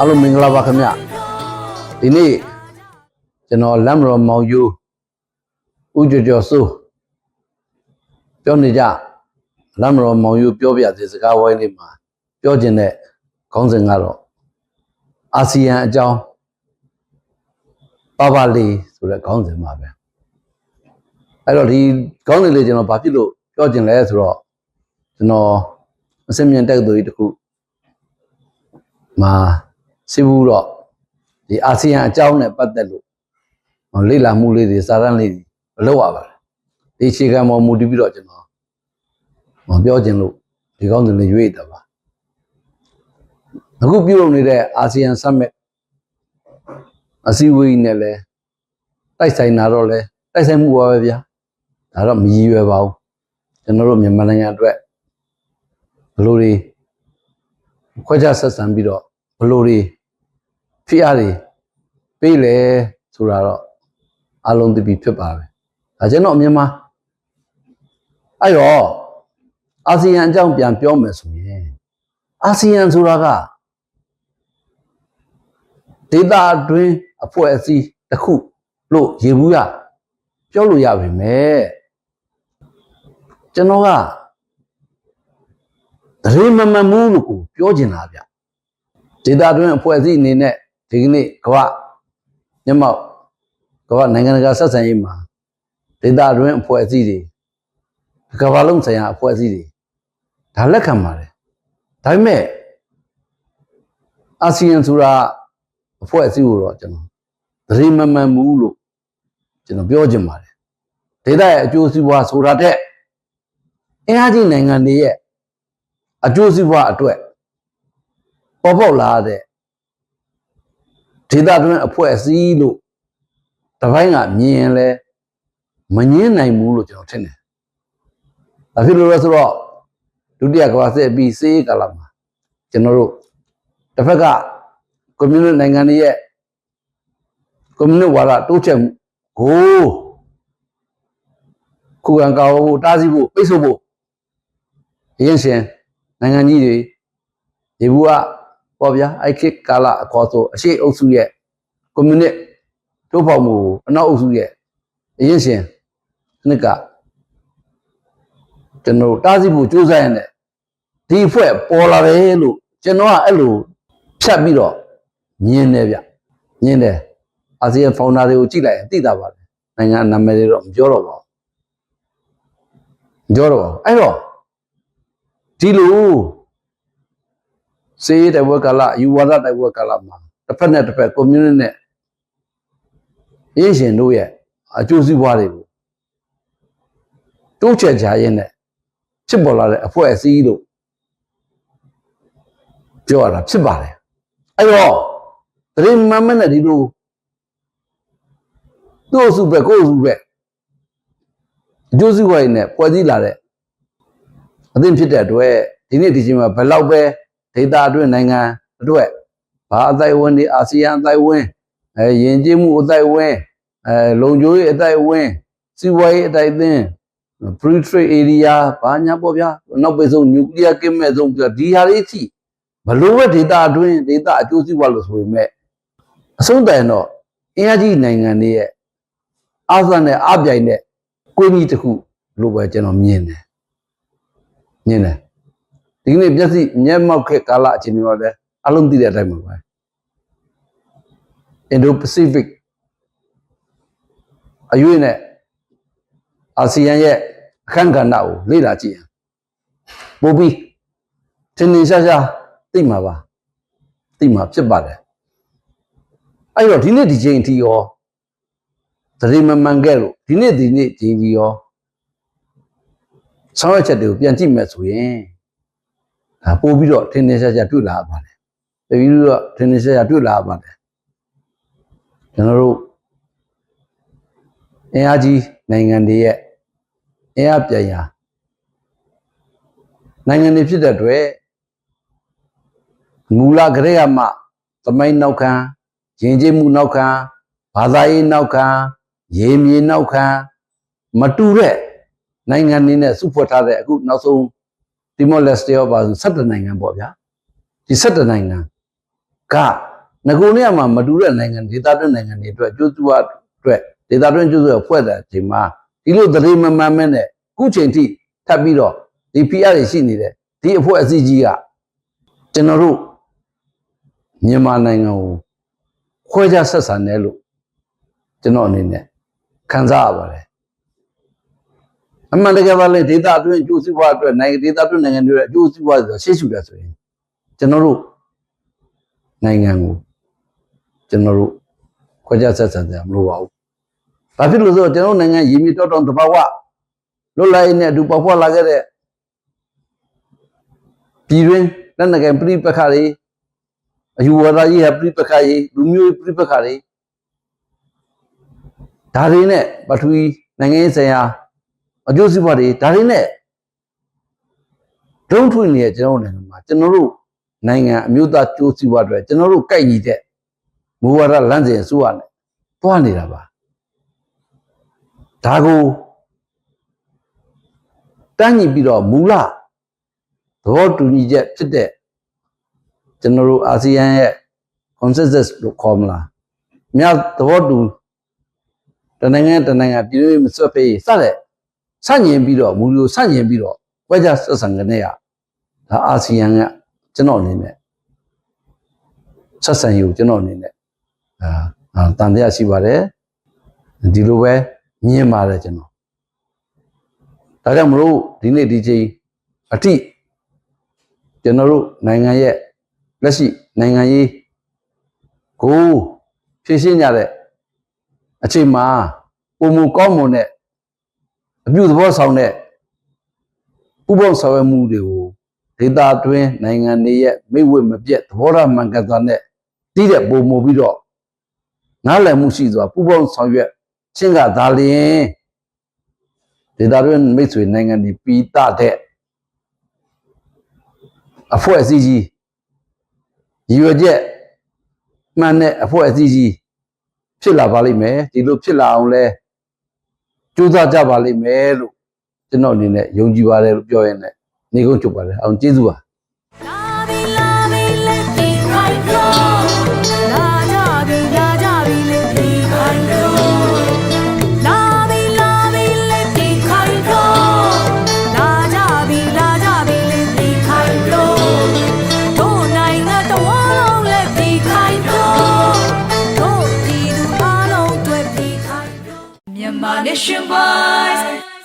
အားလုံးမင်္ဂလာပါခင်ဗျဒီနေ့ကျွန်တော်လမ်းမတော်မောင်ယူဦးကျော်ကျော်စိုးပြောနေကြလမ်းမတော်မောင်ယူပြောပြတဲ့စကားဝိုင်းလေးမှာပြောခြင်းတဲ့ခေါင်းစဉ်ကတော့အာဆီယံအကြောင်းပါပါလေးဆိုတဲ့ခေါင်းစဉ်ပါပဲအဲ့တော့ဒီခေါင်းစဉ်လေးကျွန်တော်ဘာဖြစ်လို့ပြောခြင်းလဲဆိုတော့ကျွန်တော်အစမြင့်တက်သူကြီးတစ်ခုမှာ စီဘူးတော့ဒီအာဆီယံအကြောင်းနဲ့ပတ်သက်လို့ဟောလေ့လာမှုလေးတွေစာရန်လေးတွေမလုပ်ရပါဘူးဒီအခြေခံပေါ်မူတည်ပြီးတော့ကျွန်တော်မပြောခြင်းလို့ဒီကောင်းစဉ်လေးရွေးတာပါအခုပြုလုပ်နေတဲ့အာဆီယံ summit အစည်းအဝေးနဲ့လဲတိုက်ဆိုင်တာတော့လဲတိုက်ဆိုင်မှုပါပဲဗျာဒါတော့မရည်ရွယ်ပါဘူးကျွန်တော်တို့မြန်မာနိုင်ငံအတွက်ဘယ်လိုတွေခွဲခြားဆက်ဆံပြီးတော့ဘလို့တွေ ဖိအားတွေပေးလဲဆိုတာတော့အလုံးသိပြီဖြစ်ပါပဲဒါကျွန်တော်အမြင်မှာအဲ့တော့အာဆီယံအကြောင်းပြန်ပြောမယ်ဆိုရင်အာဆီယံဆိုတာကဒေသအတွင်းအဖွဲ့အစည်းတစ်ခုလို့ရေဘူးရပြောလို့ရပါမယ်ကျွန်တော်ကတရေမမမှုလို့ကိုပြောချင်တာဗျဒေတာတွင်အဖွဲ့အစည်းအနေနဲ့ ဒီကနေ့ကမ္ဘာမျက်မှောက်ကမ္ဘာနိုင်ငံတကာဆက်ဆံရေးမှာဒေတာတွင်အဖွဲ့အစည်းတွေကမ္ဘာလုံးဆိုင်ရာအဖွဲ့အစည်းတွေဒါလက်ခံပါတယ်ဒါပေမဲ့အာဆီယံဆိုတာအဖွဲ့အစည်းကိုတော့ကျွန်တော်တရေမမမှုလို့ကျွန်တော်ပြောချင်ပါတယ်ဒေတာရဲ့အကျိုးစီးပွားဆိုတာတဲ့အင်အားကြီးနိုင်ငံတွေရဲ့အကျိုးစီးပွားအတွက်ပေါ်ပေါက်လာတဲ့ ဒေသတွင်းအဖွဲ့အစည်းလို့တစ်ပိုင်းကမြင်ရင်လဲမငင်းနိုင်ဘူးလို့ကျွန်တော်ထင်တယ်။ဒါဖြစ်လို့လဲဆိုတော့ဒုတိယကမ္ဘာစစ်ပြီးစေးကာလမှာကျွန်တော်တို့တစ်ဖက်ကကွန်မြူနစ်နိုင်ငံတွေရဲ့ကွန်မြူနစ်ဝါဒတိုးချဲ့မှုကိုခုခံကာဝေးဖို့တားဆီးဖို့ပိတ်ဆို့ဖို့အရင်ရှင်နိုင်ငံကြီးတွေဒီဘူးက ပေါ့ဗျာအဲ့ခေတ်ကာလအခေါ်ဆိုအရှိအုပ်စုရဲ့ကွန်မြူနစ်တိုးပေါက်မှုကိုအနောက်အုပ်စုရဲ့အရင်ရှင်နှစ်ကကျွန်တော်တားဆီးဖို့ကြိုးစားရတဲ့ဒီအဖွဲ့ပေါ်လာတယ်လို့ကျွန်တော်ကအဲ့လိုဖြတ်ပြီးတော့မြင်တယ်ဗျမြင်တယ်အာဆီယံဖောင်ဒါတွေကိုကြည့်လိုက်ရင်သိတာပါလေနိုင်ငံနာမည်တွေတော့မပြောတော့ပါဘူးမပြောတော့ပါဘူးအဲ့တော့ဒီလို စေးတဲ့ဘက်ကလာယူဝါဒတဲ့ဘက်ကလာမှာတစ်ဖက်နဲ့တစ်ဖက်ကွန်မြူနတီနဲ့ရင်းရှင်တို့ရဲ့အကျိုးစီးပွားတွေကိုတိုးချဲ့ကြရင်းနဲ့ဖြစ်ပေါ်လာတဲ့အဖွဲ့အစည်းလို့ပြောရတာဖြစ်ပါတယ်အဲ့တော့တရင်မမနဲ့ဒီလိုသူ့အစုပဲကိုယ့်အစုပဲအကျိုးစီးပွားရေးနဲ့ပွဲစည်းလာတဲ့အသင့်ဖြစ်တဲ့အတွက်ဒီနေ့ဒီချိန်မှာဘယ်လောက်ပဲ ဒေတာအတွင်းနိုင်ငံအတွက်ဘာအသိုက်အဝန်းဒီအာဆီယံအသိုက်အဝန်းအဲယဉ်ကျေးမှုအသိုက်အဝန်းအဲလုံခြုံရေးအသိုက်အဝန်းစီးပွားရေးအသိုက်အသင်း free trade area ဘာညာပေါ့ဗျာနောက်ပိတ်ဆုံး nuclear ကင်းမဲ့ဆုံးပြဒီဟာလေးထိဘလို့ပဲဒေတာအတွင်းဒေတာအကျိုးစီးပွားလို့ဆိုပေမဲ့အဆုံးတိုင်တော့အင်အားကြီးနိုင်ငံတွေရဲ့အာသနဲ့အပြိုင်နဲ့ကိုင်းကြီးတစ်ခုလို့ပဲကျွန်တော်မြင်တယ်ညင်းတယ် ဒီကနေ့မျက်စိမျက်မှောက်ခက်ကာလအချိန်တွေမှာလည်းအလုံးသိတဲ့အတိုင်းပါပဲ Indo-Pacific အရွေးနဲ့အာဆီယံရဲ့အခန်းကဏ္ဍကိုလေ့လာကြည့်ရင်ပို့ပြီးသင်္နေရှားရှားသိမှာပါသိမှာဖြစ်ပါတယ်အဲ့တော့ဒီနေ့ဒီချိန်အထိရောသတိမမှန်ခဲ့လို့ဒီနေ့ဒီနေ့ချိန်ကြီးရောဆောင်ရွက်ချက်တွေကိုပြန်ကြည့်မယ်ဆိုရင် ဒါပို့ပြီးတော့ထင်းထင်းရှားရှားတွေ့လာရပါတယ်။ပြီးတော့ထင်းထင်းရှားရှားတွေ့လာရပါတယ်။ကျွန်တော်တို့အင်အားကြီးနိုင်ငံတွေရဲ့အင်အားပြန်ရာနိုင်ငံတွေဖြစ်တဲ့အတွက်မူလကရေကမှသမိုင်းနောက်ခံယဉ်ကျေးမှုနောက်ခံဘာသာရေးနောက်ခံရေမြေနောက်ခံမတူတဲ့နိုင်ငံနေနဲ့စုဖွဲ့ထားတဲ့အခုနောက်ဆုံး တီမောလက်စတေရောပါ17နိုင်ငံပေါ့ဗျာဒီ17နိုင်ငံကငကိုနဲ့မှမတူတဲ့နိုင်ငံဒေသတွင်းနိုင်ငံတွေအတွက်ကျိုးစုဝအတွက်ဒေသတွင်းကျိုးစုရဖွဲ့တဲ့အချိန်မှာဒီလိုသတိမမှန်မဲနဲ့ခုချိန်ထိထပ်ပြီးတော့ဒီ PR တွေရှိနေတဲ့ဒီအဖွဲ့အစည်းကြီးကကျွန်တော်တို့မြန်မာနိုင်ငံကိုခွဲခြားဆက်ဆံတယ်လို့ကျွန်တော်အနေနဲ့ခံစားရပါတယ် အမှန်တကယ်ပါလေဒေသအတွင်းအကျိုးစီးပွားအတွက်နိုင်ငံဒေသအတွင်းနိုင်ငံတွေရဲ့အကျိုးစီးပွားဆိုရှေ့ရှုတယ်ဆိုရင်ကျွန်တော်တို့နိုင်ငံကိုကျွန်တော်တို့ခွဲခြားဆက်ဆံကြမလို့ပါဘူး။ဘာဖြစ်လို့လဲဆိုတော့ကျွန်တော်တို့နိုင်ငံရည်မြစ်တော်တောင်တဘာဝလွတ်လပ်ရေးနဲ့အတူပေါက်ဖွားလာခဲ့တဲ့ပြည်တွင်းလက်နက်ကိုင်ပြိပခါတွေအယူဝါဒကြီးဟာပြိပခါကြီးလူမျိုးပြိပခါတွေဒါတွေနဲ့ပထဝီနိုင်ငံရေးဆိုင်ရာ အကျိုးစီးပွားတွေဒါတွေနဲ့ဒုံထွင်နေတဲ့ကျွန်တော်တို့နိုင်ငံမှာကျွန်တော်တို့နိုင်ငံအမျိုးသားကျိုးစီးပွားတွေကျွန်တော်တို့ကြိုက်ညီတဲ့မူဝါဒလမ်းစဉ်အစိုးရနဲ့တွားနေတာပါဒါကိုတန်းညီပြီးတော့မူလသဘောတူညီချက်ဖြစ်တဲ့ကျွန်တော်တို့အာဆီယံရဲ့ consensus လို့ခေါ်မလားမြတ်သဘောတူတနိုင်ငံတနိုင်ငံပြည်တွင်းမစွတ်ဖေးစတဲ့ ဆန့်ကျင်ပြီးတော့မူလိုဆန့်ကျင်ပြီးတော့ဝဲကြဆက်ဆံကနေရဒါအာဆီယံကကျွန်တော်အနေနဲ့ဆက်ဆံอยู่ကျွန်တော်အနေနဲ့အာအာတန်တရားရှိပါတယ်ဒီလိုပဲမြင်ပါတယ်ကျွန်တော်ဒါကြောင့်မလို့ဒီနေ့ဒီချိန်အထိကျွန်တော်တို့နိုင်ငံရဲ့လက်ရှိနိုင်ငံရေးကိုဖြည့်ရှင်းကြတဲ့အချိန်မှာပုံမူကောင်းမွန်တဲ့ အပြုသဘောဆောင်တဲ့ဥပ္ပောဆောင်ရွက်မှုတွေကိုဒေတာတွင်းနိုင်ငံတွေရဲ့မိဝတ်မပြတ်သဘောထားမှန်ကန်စွာနဲ့တည်တဲ့ပုံမူပြီးတော့နားလည်မှုရှိစွာပူပေါင်းဆောင်ရွက်ချင်းကသာလျင်ဒေတာတွင်းမိတ်ဆွေနိုင်ငံတွေပြီးတတဲ့အဖွဲ့အစည်းကြီးရည်ရွယ်ချက်မှန်တဲ့အဖွဲ့အစည်းကြီးဖြစ်လာပါလိမ့်မယ်ဒီလိုဖြစ်လာအောင်လဲ ကြိုးစားကြပါလိမ့်မယ်လို့ကျွန်တော်အနေနဲ့ယုံကြည်ပါတယ်လို့ပြောရင်လည်းနေကုန်းချုပ်ပါတယ်အောင်ကျေးဇူးပါ Mission boys.